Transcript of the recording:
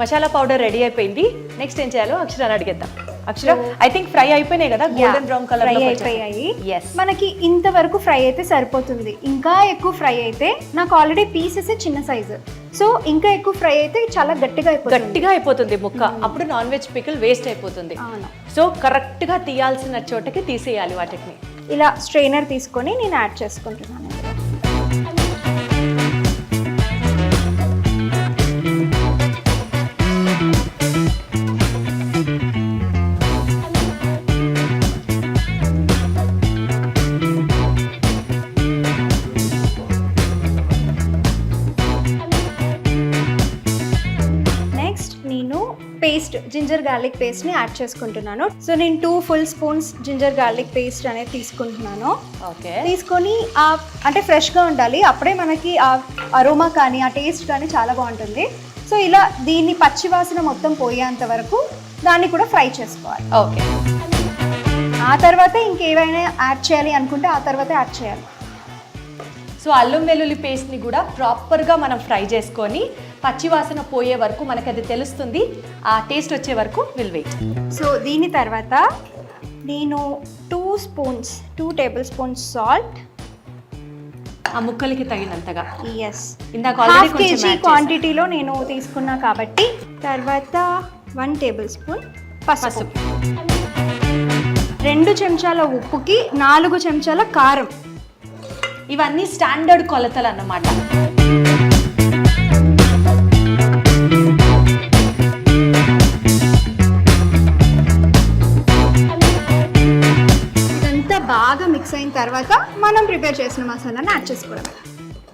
Masala powder ready అయిపోయింది. Next ఏం చేయాలో అక్షరాన్ని అడిగేద్దాం. అక్షర ఐ థింక్ ఫ్రై అయిపోయినాయి కదా గోల్డెన్ బ్రౌన్ కలర్ ఫ్రై అయిపోయాయి. మనకి ఇంతవరకు ఫ్రై అయితే సరిపోతుంది. ఇంకా ఎక్కువ ఫ్రై అయితే నాకు ఆల్రెడీ పీసెస్ చిన్న సైజు సో ఇంకా ఎక్కువ ఫ్రై అయితే చాలా గట్టిగా అయిపోతుంది. గట్టిగా అయిపోతుంది ముక్క. అప్పుడు నాన్ వెజ్ పికిల్ వేస్ట్ అయిపోతుంది సో కరెక్ట్గా తీయాల్సిన చోటకి తీసేయాలి వాటిని. ఇలా స్ట్రైనర్ తీసుకొని నేను యాడ్ చేసుకుంటున్నాను. పేస్ట్ జింజర్ గార్లిక్ పేస్ట్ని యాడ్ చేసుకుంటున్నాను. సో నేను two full spoons ginger garlic paste అనేది తీసుకుంటున్నాను. ఓకే. తీసుకొని ఆ అంటే ఫ్రెష్గా ఉండాలి. అప్పుడే మనకి ఆ అరోమా కానీ ఆ టేస్ట్ కానీ చాలా బాగుంటుంది. సో ఇలా దీన్ని పచ్చి వాసన మొత్తం పోయేంత వరకు దాన్ని కూడా ఫ్రై చేసుకోవాలి. ఓకే. ఆ తర్వాత ఇంకేవైనా యాడ్ చేయాలి అనుకుంటే ఆ తర్వాత యాడ్ చేయాలి. సో అల్లం వెల్లుల్లి పేస్ట్ని కూడా ప్రాపర్గా మనం ఫ్రై చేసుకొని పచ్చివాసన పోయే వరకు మనకి అది తెలుస్తుంది. ఆ టేస్ట్ వచ్చే వరకు విల్ వెయిట్ సో దీని తర్వాత నేను two spoons two tablespoons salt ఆ ముక్కలకి తగినంతగా. ఎస్ ఇందాక హాఫ్ కేజీ. క్వాంటిటీలో నేను తీసుకున్నా కాబట్టి తర్వాత వన్ టేబుల్ స్పూన్ పసుపు. రెండు చెంచాల ఉప్పుకి నాలుగు చెంచాల కారం. ఇవన్నీ స్టాండర్డ్ కొలతలు అన్నమాట. బాగా మిక్స్ అయిన తర్వాత మనం ప్రిపేర్ చేసిన మసాలాని యాడ్ చేసుకోవడం